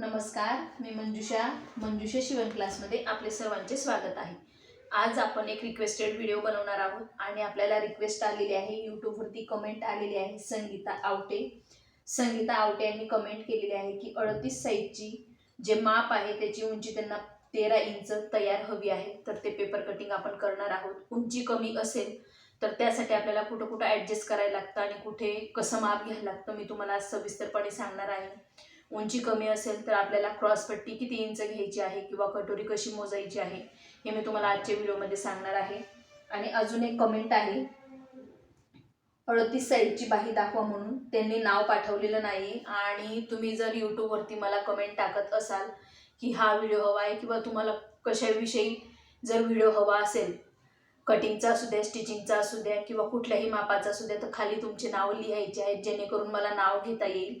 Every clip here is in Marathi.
नमस्कार मी मंजुषा. मंजुषा शिवण क्लासमध्ये आपले सर्वांचे स्वागत आहे. आज आपण एक रिक्वेस्टेड व्हिडिओ बनवणार आहोत आणि आपल्याला रिक्वेस्ट आलेली आहे यूट्यूबवरती कमेंट आलेली आहे संगीता आवटे. संगीता आवटे यांनी कमेंट केलेली आहे की अडतीस साईजची जे माप आहे त्याची उंची त्यांना तेरा इंच तयार हवी आहे. तर ते पेपर कटिंग आपण करणार आहोत. उंची कमी असेल तर त्यासाठी आपल्याला कुठं कुठं ॲडजस्ट करायला लागतं आणि कुठे कसं माप घ्यायला लागतं मी तुम्हाला आज सविस्तरपणे सांगणार आहे. उंची कमी असेल तर आपल्याला क्रॉसपट्टी किती इंच घ्यायची आहे किंवा कटोरी कशी मोजायची आहे हे मी तुम्हाला आजच्या व्हिडिओमध्ये सांगणार आहे. आणि अजून एक कमेंट आहे. अडतीस साईजची बाही दाखवा म्हणून. त्यांनी नाव पाठवलेलं नाही आणि तुम्ही जर यूट्यूबवरती मला कमेंट टाकत असाल की हा व्हिडिओ हवा आहे किंवा तुम्हाला कशाविषयी जर व्हिडिओ हवा असेल कटिंगचा असू द्या स्टिचिंगचा असू द्या किंवा कुठल्याही मापाचा असू द्या तर खाली तुमचे नाव लिहायचे आहेत जेणेकरून मला नाव घेता येईल.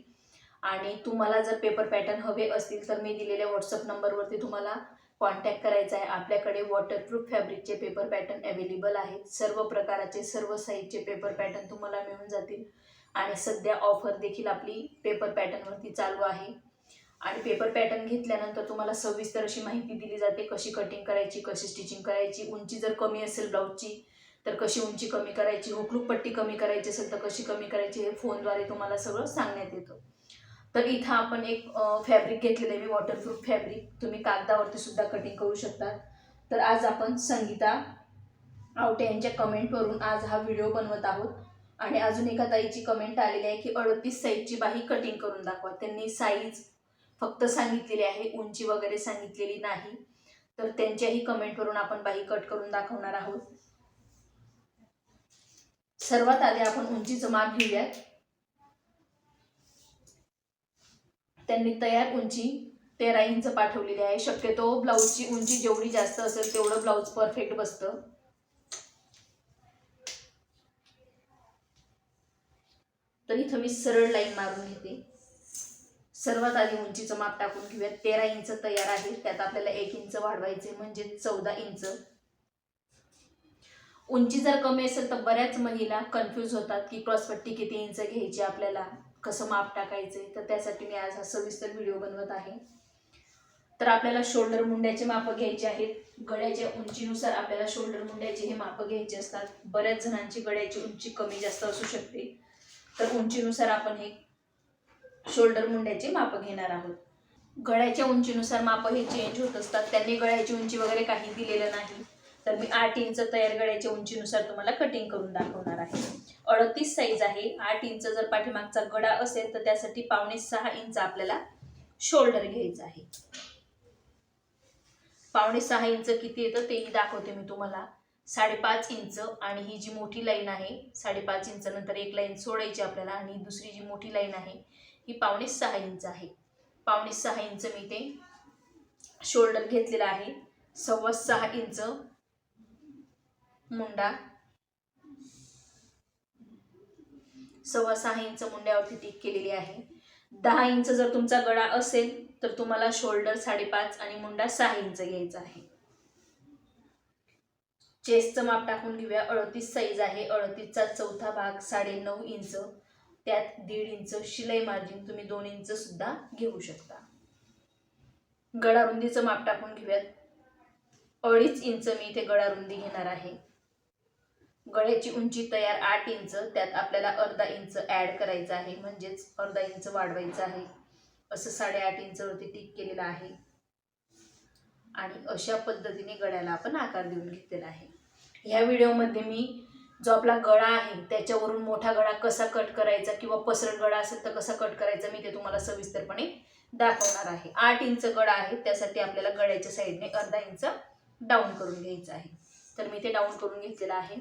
आणि तुम्हाला जर पेपर पॅटर्न हवे असतील तर मी दिलेल्या व्हॉट्सअप नंबरवरती तुम्हाला कॉन्टॅक्ट करायचा आहे. आपल्याकडे वॉटरप्रूफ फॅब्रिकचे पेपर पॅटर्न अवेलेबल आहेत. सर्व प्रकाराचे सर्व साईजचे पेपर पॅटर्न तुम्हाला मिळून जातील. आणि सध्या ऑफर देखील आपली पेपर पॅटर्नवरती चालू आहे. आणि पेपर पॅटर्न घेतल्यानंतर तुम्हाला सविस्तर अशी माहिती दिली जाते. कशी कटिंग करायची कशी स्टिचिंग करायची उंची जर कमी असेल ब्लाऊजची तर कशी उंची कमी करायची हुकलूक पट्टी कमी करायची असेल तर कशी कमी करायची हे फोनद्वारे तुम्हाला सगळं सांगण्यात येतं. तर इथं आपण एक फॅब्रिक घेतलेलं आहे मी वॉटरप्रूफ फॅब्रिक तुम्ही कागदावरती सुद्धा कटिंग करू शकता. तर आज आपण संगीता आवटे यांच्या कमेंटवरून आज हा व्हिडिओ बनवत आहोत. आणि अजून एका ताईची कमेंट आलेली आहे की अडतीस साईजची बाही कटिंग करून दाखवा. त्यांनी साईज फक्त सांगितलेली आहे उंची वगैरे सांगितलेली नाही. तर त्यांच्याही कमेंटवरून आपण बाही कट करून दाखवणार आहोत. सर्वात आधी आपण उंचीचं माप घेऊयात. त्यांनी तयार उंची तेरा इंच पाठवलेली आहे. शक्यतो ब्लाऊजची उंची जेवढी जास्त असेल तेवढं ब्लाऊज परफेक्ट बसतं. तर इथं मी सरळ लाईन मारून घेते. सर्वात आधी उंचीचं माप टाकून घेऊया तेरा इंच तयार आहे. त्यात आपल्याला एक इंच वाढवायचे म्हणजे चौदा इंच. उंची जर कमी असेल तर बऱ्याच महिला कन्फ्यूज होतात की क्रॉसपट्टी किती इंच घ्यायची आपल्याला. कसं माप टाकायचं तर त्यासाठी मी आज हा सविस्तर व्हिडिओ बनवत आहे. तर आपल्याला शोल्डर मुंड्याचे मापं घ्यायचे आहेत. गळ्याच्या उंचीनुसार आपल्याला शोल्डर मुंड्याचे हे मापं घ्यायचे असतात. बऱ्याच जणांची गळ्याची उंची कमी जास्त असू शकते. तर उंचीनुसार आपण हे शोल्डर मुंड्याचे मापं घेणार आहोत. गळ्याच्या उंचीनुसार मापं हे चेंज होत असतात. त्यांनी गळ्याची उंची वगैरे काही दिलेलं नाही. तर मी आठ इंच तयार गळ्याच्या उंचीनुसार तुम्हाला कटिंग करून दाखवणार आहे. अडतीस साईज आहे. आठ इंच जर पाठीमागचा गडा असेल तर त्यासाठी पावणे सहा इंच आपल्याला शोल्डर घ्यायचं आहे. पावणे सहा इंच किती येतं तेही दाखवते मी तुम्हाला. साडेपाच इंच आणि ही जी मोठी लाईन आहे साडेपाच इंच नंतर एक लाईन सोडायची आपल्याला आणि दुसरी जी मोठी लाईन आहे ही पावणे सहा इंच आहे. पावणे सहा इंच मी ते शोल्डर घेतलेला आहे. सव्वा सहा इंच मुंडा सव्वा सहा इंच मुंड्यावरती टिक केलेली आहे. दहा इंच जर तुमचा गळा असेल तर तुम्हाला शोल्डर साडेपाच आणि मुंडा सहा इंच घ्यायचा आहे. चेस्टचं माप टाकून घेऊया. अडतीस साईज आहे. अडतीसचा चौथा भाग साडे नऊ इंच. त्यात दीड इंच शिलाई मार्जिन तुम्ही दोन इंच सुद्धा घेऊ शकता. गळारुंदीचं माप टाकून घेऊयात. अडीच इंच मी इथे गळारुंदी घेणार आहे. गळ्याची उंची तयार आठ इंच त्यात आपल्याला अर्धा इंच ॲड करायचं आहे म्हणजेच अर्धा इंच वाढवायचं आहे. असं साडेआठ इंचवरती टिक केलेलं आहे. आणि अशा पद्धतीने गळ्याला आपण आकार देऊन घेतलेला आहे. ह्या व्हिडिओमध्ये मी जो आपला गळा आहे त्याच्यावरून मोठा गळा कसा कट करायचा किंवा पसरट गळा असेल तर कसा कट करायचा मी ते तुम्हाला सविस्तरपणे दाखवणार आहे. आठ इंच गळा आहे त्यासाठी आपल्याला गळ्याच्या साईडने अर्धा इंच डाऊन करून घ्यायचं आहे. तर मी ते डाऊन करून घेतलेलं आहे.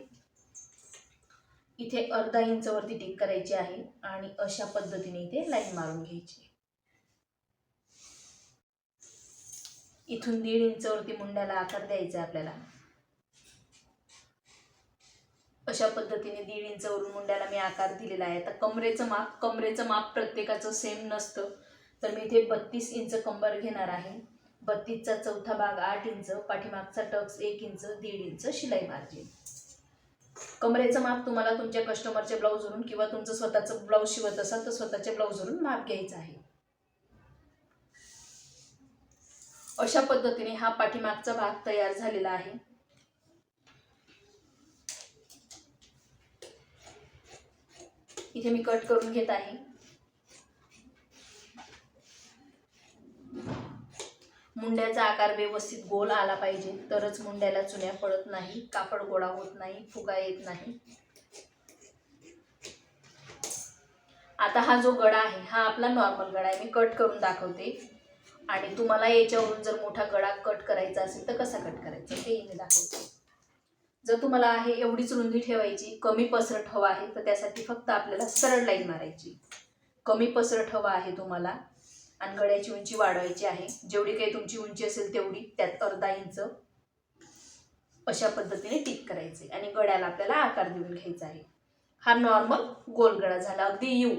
इथे अर्धा इंचवरती टिक करायची आहे आणि अशा पद्धतीने इथे लाईन मारून घ्यायची इथून दीड इंचवरती मुंड्याला आकार द्यायचा आहे आपल्याला. अशा पद्धतीने दीड इंचवरून मुंड्याला मी आकार दिलेला आहे. आता कमरेचं माप कमरेचं माप प्रत्येकाचं सेम नसतं. तर मी इथे बत्तीस इंच कंबर घेणार आहे. बत्तीसचा चौथा भाग आठ इंच पाठीमागचा टक्स एक इंच दीड इंच शिलाई मार्जिन. कमरेचं माप तुम्हाला तुमच्या कस्टमरच्या ब्लाऊजवरून किंवा तुमचं स्वतःचं ब्लाऊज शिवत असाल तर स्वतःच्या ब्लाऊजवरून माप घ्यायचं आहे. अशा पद्धतीने हा पाठीमागचा भाग तयार झालेला आहे. इथे मी कट करून घेत आहे. मुंड्याचा आकार व्यवस्थित गोल आला पाहिजे. तरच मुंड्याला चुन्या पडत नाही कापड गोळा होत नाही फुगा येत नाही. आता हा जो गळा आहे हा आपला नॉर्मल गळा आहे. मी कट करून दाखवते. आणि तुम्हाला याच्यावरून जर मोठा गळा कट करायचा असेल तर कसा कट करायचा? तेही मी दाखवते. जर तुम्हाला आहे एवढीच रुंदी ठेवायची कमी पसरट हवा आहे तर त्यासाठी फक्त आपल्याला सरळ लाईन मारायची. कमी पसरट हवा आहे तुम्हाला आणि गळ्याची उंची वाढवायची आहे. जेवढी काही तुमची उंची असेल तेवढी त्यात अर्धा इंच अशा पद्धतीने टिक करायचे आणि गळ्याला आपल्याला आकार देऊन घ्यायचा आहे. हा नॉर्मल गोल गळा झाला. अगदी यू.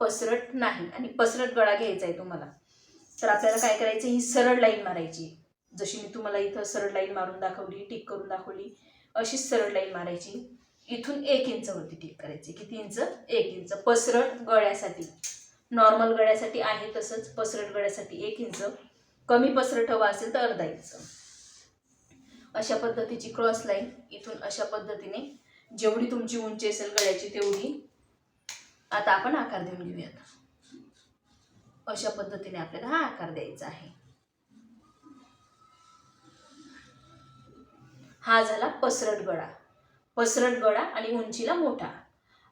पसरट नाही आणि पसरट गळा घ्यायचा आहे तुम्हाला. तर आपल्याला काय करायचं? ही सरळ लाईन मारायची. जशी मी तुम्हाला इथं सरळ लाईन मारून दाखवली टिक करून दाखवली अशीच सरळ लाईन मारायची. इथून एक इंचवरती टिक करायची. किती इंच? एक इंच. पसरट गळ्यासाठी. नॉर्मल गळ्यासाठी आहे तसंच पसरट गळ्यासाठी एक इंच. कमी पसरट हवा असेल तर अर्धा इंच. अशा पद्धतीची क्रॉस लाईन इथून अशा पद्धतीने जेवढी तुमची उंची असेल गळ्याची तेवढी आता आपण आकार देऊन घेऊयात. अशा पद्धतीने आपल्याला हा आकार द्यायचा आहे. हा झाला पसरट गळा. पसरट गळा आणि उंचीला मोठा.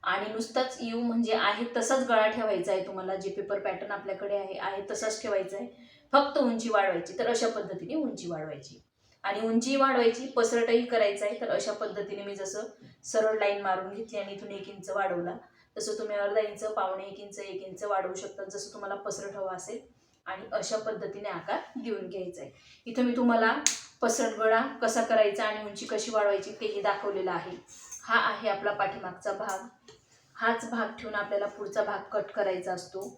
आणि नुसताच यू म्हणजे आहे तसाच गळा ठेवायचा आहे तुम्हाला जे पेपर पॅटर्न आपल्याकडे आहे आहे तसाच ठेवायचा आहे. फक्त उंची वाढवायची तर अशा पद्धतीने उंची वाढवायची. आणि उंची वाढवायची पसरटही करायचं आहे तर अशा पद्धतीने मी जसं सरळ लाईन मारून घेतली आणि इथून एक इंच वाढवला तसं तुम्ही अर्धा इंच पावणे एक इंच एक इंच वाढवू शकता जसं तुम्हाला पसरट हवा असेल. आणि अशा पद्धतीने आकार देऊन घ्यायचा आहे. इथं मी तुम्हाला पसरट गळा कसा करायचा आणि उंची कशी वाढवायची तेही दाखवलेलं आहे. हा आहे आपला पाठीमागचा भाग. हाच भाग ठेवून आपल्याला पुढचा भाग कट करायचा असतो.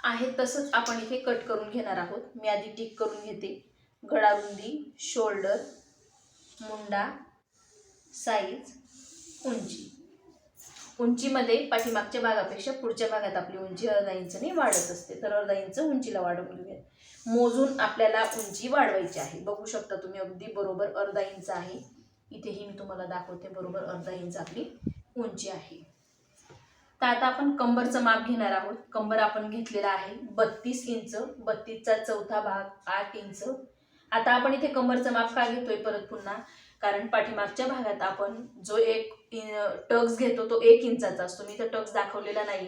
आहे तसंच आपण इथे कट करून घेणार आहोत. मी आधी टिक करून घेते. गळारुंदी शोल्डर मुंडा साईज उंची. उंचीमध्ये पाठीमागच्या भागापेक्षा पुढच्या भागात आपली उंची अर्धा इंचने वाढत असते. तर अर्धा इंच उंचीला वाढवून घेऊयात. मोजून आपल्याला उंची वाढवायची आहे. बघू शकता तुम्ही अगदी बरोबर अर्धा इंच आहे. इथेही मी तुम्हाला दाखवते बरोबर अर्धा इंच आपली उंची आहे. तर आता आपण कंबरचं माप घेणार आहोत. कंबर आपण घेतलेला आहे बत्तीस इंच. बत्तीसचा चौथा भाग आठ इंच. आता आपण इथे कंबरचं माप का घेतोय परत पुन्हा? कारण पाठीमागच्या भागात आपण जो एक टक्स घेतो तो एक इंचाचा असतो. मी तर टक्स दाखवलेला नाही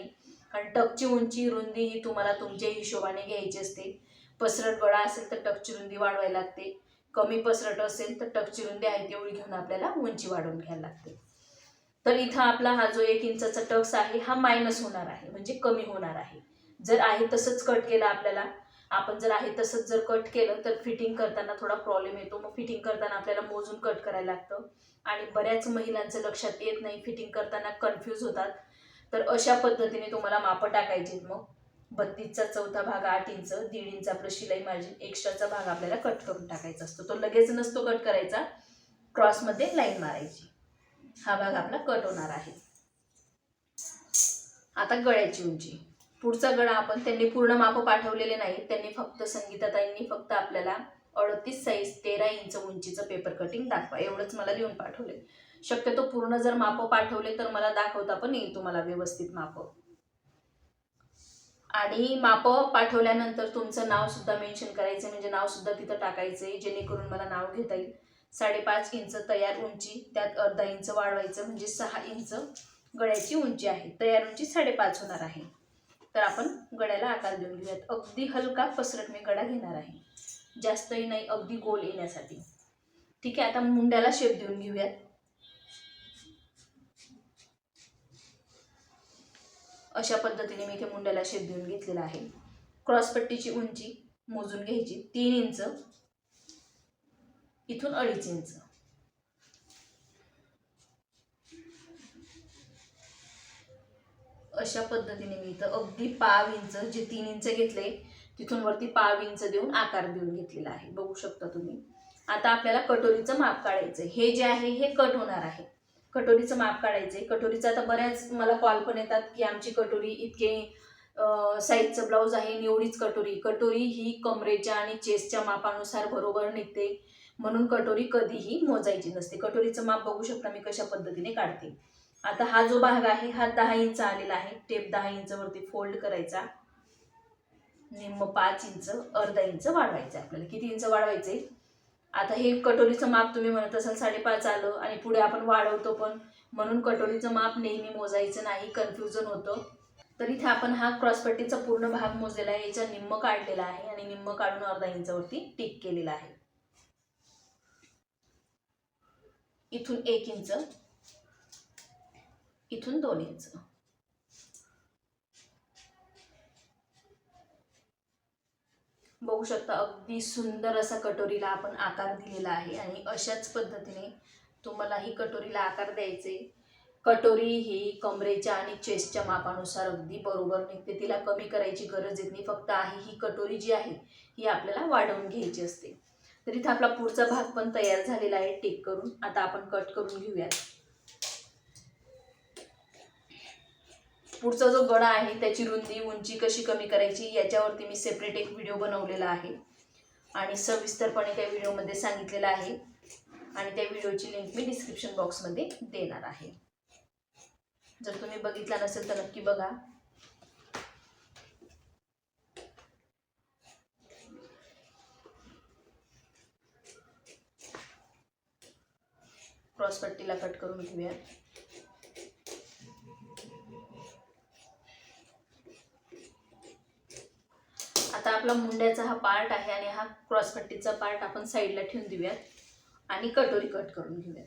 कारण टकची उंची रुंदी ही तुम्हाला तुमच्या हिशोबाने घ्यायची असते. पसरट गळा असेल तर टकचिरुंदी वाढवायला लागते. कमी पसरट असेल तर टकचिरुंदी आहे तेवढी घेऊन आपल्याला उंची वाढवून घ्यायला लागते. तर इथं आपला हा जो एक इंचाचा टक्स आहे हा मायनस होणार आहे म्हणजे कमी होणार आहे. जर आहे तसंच कट केलं आपल्याला. आपण जर आहे तसंच जर कट केलं तर फिटिंग करताना थोडा प्रॉब्लेम येतो. मग फिटिंग करताना आपल्याला मोजून कट करायला लागतं. आणि बऱ्याच महिलांचं लक्षात येत नाही फिटिंग करताना कन्फ्यूज होतात. तर अशा पद्धतीने तुम्हाला मापं टाकायची मग. बत्तीसचा चौथा भाग आठ इंच दीड इंच आपलं शिलाई मार्जिन एक्स्ट्राचा भाग आपल्याला कट करून टाकायचा असतो. तो लगेच नसतो कट करायचा. क्रॉसमध्ये लाईन मारायची. हा भाग आपला कट होणार आहे. आता गळ्याची उंची. पुढचा गळा आपण त्यांनी पूर्ण माप पाठवलेले नाही. त्यांनी फक्त संगीताताईंनी फक्त आपल्याला अडतीस साईज तेरा इंच उंचीचं पेपर कटिंग दाखवा. एवढंच मला लिहून पाठवले शक्यतो पूर्ण जर माप पाठवले तर मला दाखवता पण येईल तुम्हाला व्यवस्थित माप. आणि मापं पाठवल्यानंतर तुमचं नावसुद्धा मेन्शन करायचं म्हणजे नावसुद्धा तिथं टाकायचं आहे जेणेकरून मला नाव घेता येईल. साडेपाच इंच तयार उंची त्यात अर्धा इंच वाढवायचं म्हणजे सहा इंच गळ्याची उंची आहे. तयार उंची साडेपाच होणार आहे. तर आपण गड्याला आकार देऊन घेऊयात. अगदी हलका पसरट मी गडा घेणार आहे. जास्तही नाही अगदी गोल येण्यासाठी. ठीक आहे आता मुंड्याला शेप देऊन घेऊयात. अशा पद्धतीने मी इथे मुंड्याला शेप देऊन घेतलेला आहे. क्रॉसपट्टीची उंची मोजून घ्यायची. तीन इंच. इथून अडीच इंच. अशा पद्धतीने मी इथं अगदी पाव इंच जे तीन इंच घेतले तिथून वरती पाव इंच देऊन आकार देऊन घेतलेला आहे. बघू शकता तुम्ही. आता आपल्याला कटोरीचं माप काढायचं हे जे आहे हे कट होणार आहे. कटोरीचं माप काढायचं. आहे कटोरीचं आता बऱ्याच मला कॉल पण येतात की आमची कटोरी इतके साईजचं ब्लाऊज आहे निवडीच कटोरी. कटोरी ही कमरेच्या आणि चेस्टच्या मापानुसार बरोबर निघते. म्हणून कटोरी कधीही मोजायची नसते. कटोरीचं माप बघू शकता मी कशा पद्धतीने काढते. आता हा जो भाग आहे हा दहा इंच आलेला आहे. टेप दहा इंचवरती फोल्ड करायचा. निम्म पाच इंच अर्धा इंच वाढवायचं आहे आपल्याला. किती इंच वाढवायचे? आता हे कटोरीचं माप तुम्ही म्हणत असाल साडेपाच आलं आणि पुढे आपण वाढवतो पण. म्हणून कटोरीचं माप नेहमी मोजायचं नाही कन्फ्युजन होतं. तर इथे आपण हा क्रॉसपट्टीचा पूर्ण भाग मोजलेला आहे याच्या निम्म काढलेला आहे आणि निम्म काढून अर्धा इंचावरती टिक केलेला आहे. इथून एक इंच इथून दोन इंच. बघू शकता अगदी सुंदर असा कटोरीला आपण आकार दिलेला आहे आणि अशाच पद्धतीने तुम्हाला ही कटोरीला आकार द्यायचे. कटोरी ही कमरेच्या आणि चेस्टच्या मापानुसार अगदी बरोबर निघते. तिला कमी करायची गरज येत नाही. फक्त आहे ही कटोरी जी आहे ही आपल्याला वाढवून घ्यायची असते. तर इथं आपला पुढचा भाग पण तयार झालेला आहे. टेक करून. आता आपण कट करून घेऊयात. पुढचा जो गळा आहे त्याची रुंदी उंची कशी कमी करायची याच्यावरती मी सेपरेट एक व्हिडिओ बनवलेला आहे. आणि सविस्तरपणे त्या व्हिडिओमध्ये सांगितलेलं आहे. आणि त्या व्हिडिओची लिंक मी डिस्क्रिप्शन बॉक्समध्ये देणार आहे. जर तुम्ही बघितला नसेल तर नक्की बघा. क्रॉसपट्टीला कट करून घेऊया आता आपला मुंड्याचा हा पार्ट आहे आणि हा क्रॉसपट्टीचा पार्ट आपण साईडला ठेवून देऊयात. आणि कटोरी कट करून घेऊयात.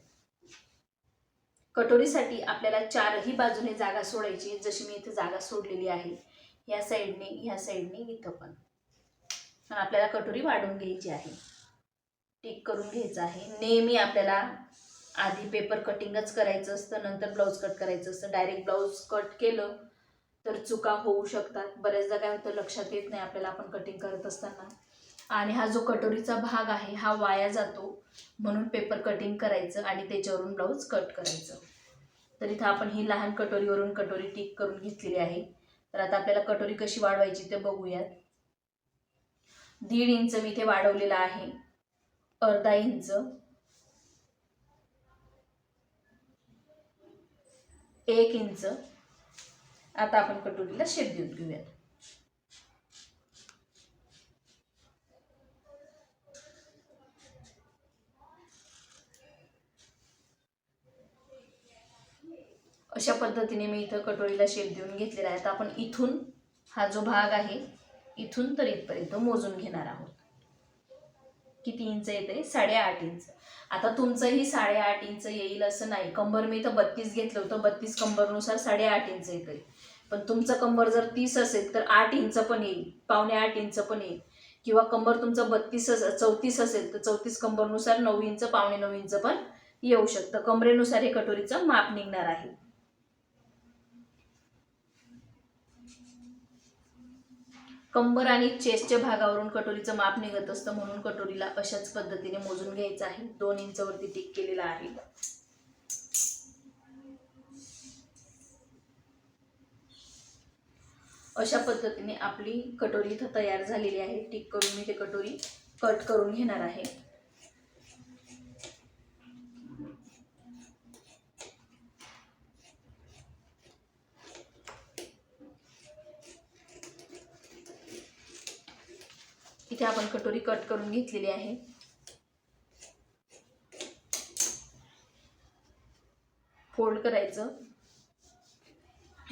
कटोरीसाठी आपल्याला चारही बाजूने जागा सोडायची जशी मी इथे जागा सोडलेली आहे ह्या साईडने ह्या साईडने इथं पण. पण आपल्याला कटोरी वाढवून घ्यायची आहे. टिक करून घ्यायचं आहे. नेहमी आपल्याला आधी पेपर कटिंगच करायचं असतं नंतर ब्लाऊज कट करायचं असतं. डायरेक्ट ब्लाऊज कट केलं तर चुका होऊ शकतात. बऱ्याचदा काय होतं लक्षात येत नाही आपल्याला आपण कटिंग करत असताना. आणि हा जो कटोरीचा भाग आहे हा वाया जातो म्हणून पेपर कटिंग करायचं आणि त्याच्यावरून ब्लाऊज कट करायचं. तर इथं आपण ही लहान कटोरीवरून कटोरी टिक करून घेतलेली आहे. तर आता आपल्याला कटोरी कशी वाढवायची ते बघूयात. दीड इंच मी इथे वाढवलेला आहे. अर्धा इंच. एक इंच. आता आपण कटोरीला शेप देऊन घेऊयात. अशा पद्धतीने मी इथं कटोरीला शेप देऊन घेतलेला आहे. आता आपण इथून हा जो भाग आहे इथून तर इथपर्यंत मोजून घेणार आहोत. किती इंच येते साडेआठ इंच. आता तुमचंही साडेआठ इंच येईल असं नाही. कंबर मी इथं बत्तीस घेतलं होतं. बत्तीस कंबरनुसार साडेआठ इंच येते पण तुमचं कंबर जर तीस असेल तर आठ इंच पण येईल. पावणे आठ इंच पण येईल. किंवा कंबर तुमचं बत्तीस चौतीस असेल तर चौतीस कंबरनुसार नऊ इंच पावणे नऊ इंच पण येऊ शकतं. कमरेनुसार हे कटोरीचं माप निघणार आहे. कंबर आणि चेस्टच्या भागावरून कटोरीचं माप निघत असतं म्हणून कटोरीला अशाच पद्धतीने मोजून घ्यायचं आहे. दोन इंचवरती टिक केलेला आहे. अशा पद्धतीने आपली कटोरी इथं तयार झालेली आहे. टिक करून मी ते कटोरी कट करून घेणार आहे. इथे आपण कटोरी कट करून घेतलेली आहे. फोल्ड करायचं.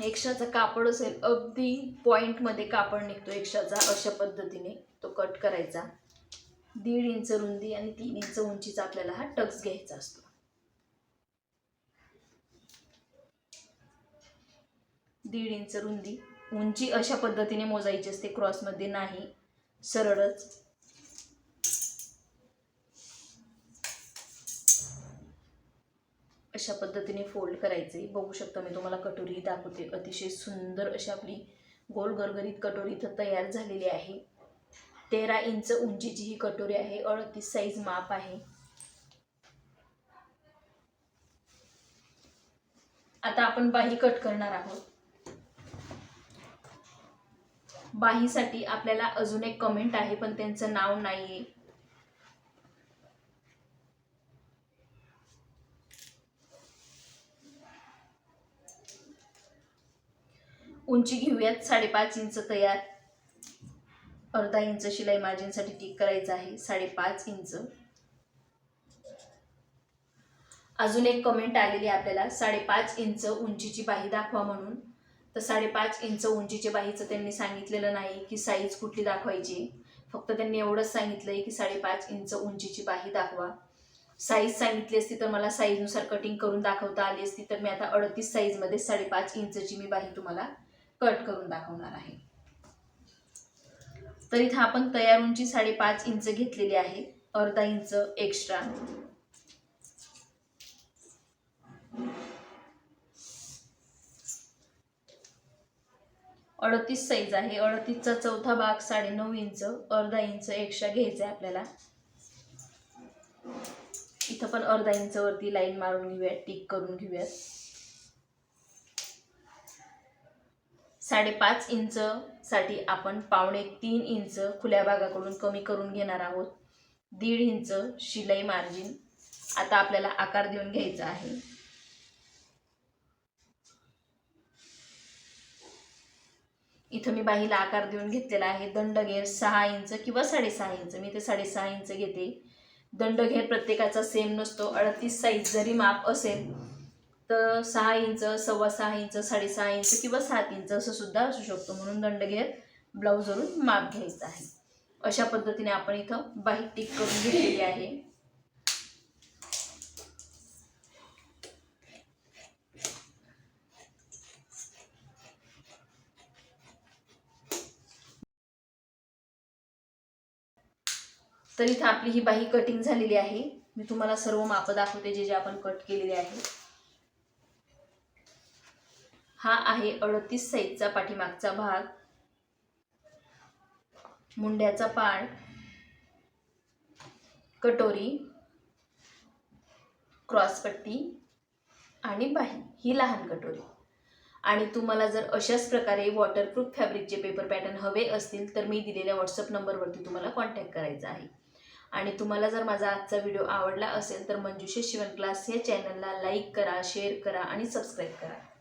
एक्स्ट्राचा कापड असेल अगदी पॉईंटमध्ये कापड निघतो एक्शाचा अशा पद्धतीने तो कट करायचा. दीड इंच रुंदी आणि तीन इंच उंचीचा आपल्याला हा टक्स घ्यायचा असतो. दीड इंच रुंदी उंची अशा पद्धतीने मोजायची असते क्रॉसमध्ये नाही सरळच. अशा पद्धतीने फोल्ड करायचे बघू शकता मी तुम्हाला कटोरी दाखवते. अतिशय सुंदर अशी आपली गोल गरगरीत कटोरी इथं तयार झालेली आहे. तेरा इंच उंचीची ही कटोरी आहे अडतीस साईज माप आहे. आता आपण बाही कट करणार आहोत. बाहीसाठी आपल्याला अजून एक कमेंट आहे पण त्यांचं नाव नाही आहे उंची घेऊयात साडेपाच इंच तयार. अर्धा इंच शिलाई मार्जिनसाठी टिक करायचं आहे साडेपाच इंच. अजून एक कमेंट आलेली आहे आपल्याला साडेपाच इंच उंचीची बाही दाखवा म्हणून. तर साडेपाच इंच उंचीच्या बाहीचं त्यांनी सांगितलेलं नाही की साईज कुठली दाखवायची. फक्त त्यांनी एवढंच सांगितलं आहे की साडेपाच इंच उंचीची बाही दाखवा. साईज सांगितली असती तर मला साईजनुसार कटिंग करून दाखवता आली असती तर मी आता अडतीस साईजमध्ये साडेपाच इंचची मी बाही तुम्हाला कट करून दाखवणार आहे. तर इथं आपण तयार उंची साडेपाच इंच घेतलेली आहे. अर्धा इंच एक्स्ट्रा अडतीस साईज आहे. अडतीसचा चौथा भाग साडेनऊ इंच अर्धा इंच एक्स्ट्रा घ्यायचा आहे आपल्याला. इथं पण अर्धा इंच वरती लाईन मारून घेऊयात टिक करून घेऊयात. साडेपाच इंच साठी आपण पावणे तीन इंच खुल्या भागाकडून कमी करून घेणार आहोत. दीड इंच शिलाई मार्जिन आता आपल्याला आकार देऊन घ्यायचा आहे. इथं मी बाहीला आकार देऊन घेतलेला आहे. दंडघेर सहा इंच किंवा साडेसहा इंच. मी ते साडेसहा इंच घेते. दंडघेर प्रत्येकाचा सेम नसतो. अडतीस साईज जरी माप असेल तर सहा इंच सव्वा सहा इंच साडेसहा इंच किंवा सात इंच असं सुद्धा असू शकतो. म्हणून दंडघेर ब्लाऊजवरून माप घ्यायचं आहे. अशा पद्धतीने आपण इथं बाही टिक करून घेतलेली आहे. तर इथं आपली ही बाही कटिंग झालेली आहे. मी तुम्हाला सर्व माप दाखवते जे जे आपण कट केलेले आहे हा आहे अडतीस साईजचा पाठीमागचा भाग. मुंड्याचा पार्ट कटोरी. क्रॉसपट्टी आणि बाही. ही लहान कटोरी. आणि तुम्हाला जर अशाच प्रकारे वॉटरप्रूफ फॅब्रिकचे पेपर पॅटर्न हवे असतील तर मी दिलेल्या व्हॉट्सअप नंबरवरती तुम्हाला कॉन्टॅक्ट करायचा आहे. आणि तुम्हाला जर माझा आजचा व्हिडिओ आवडला असेल तर मंजुषे शिवण क्लास या चॅनलला लाईक करा शेअर करा आणि सबस्क्राईब करा.